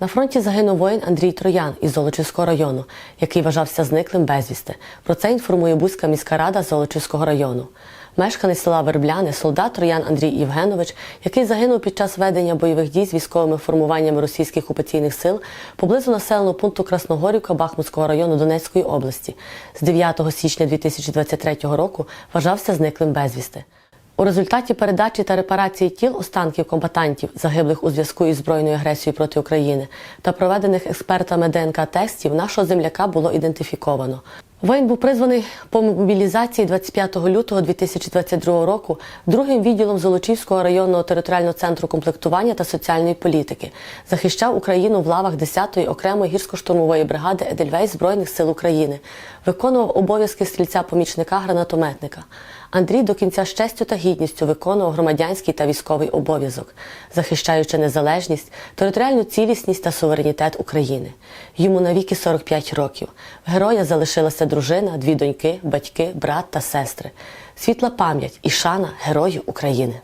На фронті загинув воїн Андрій Троян із Золочівського району, який вважався зниклим безвісти. Про це інформує Бузька міська рада Золочівського району. Мешканець села Вербляни, солдат Троян Андрій Євгенович, який загинув під час ведення бойових дій з військовими формуваннями російських окупаційних сил поблизу населеного пункту Красногорівка Бахмутського району Донецької області, з 9 січня 2023 року вважався зниклим безвісти. У результаті передачі та репарації тіл останків комбатантів, загиблих у зв'язку із збройною агресією проти України, та проведених експертами ДНК тестів нашого земляка було ідентифіковано. Воїн був призваний по мобілізації 25 лютого 2022 року другим відділом Золочівського районного територіального центру комплектування та соціальної політики. Захищав Україну в лавах 10-ї окремої гірсько-штурмової бригади Едельвейс Збройних сил України, виконував обов'язки стрільця-помічника гранатометника. Андрій до кінця з честю та гідністю виконував громадянський та військовий обов'язок, захищаючи незалежність, територіальну цілісність та суверенітет України. Йому навіки 45 років. Героя залишилася дружина, дві доньки, батьки, брат та сестри. Світла пам'ять і шана героїв України.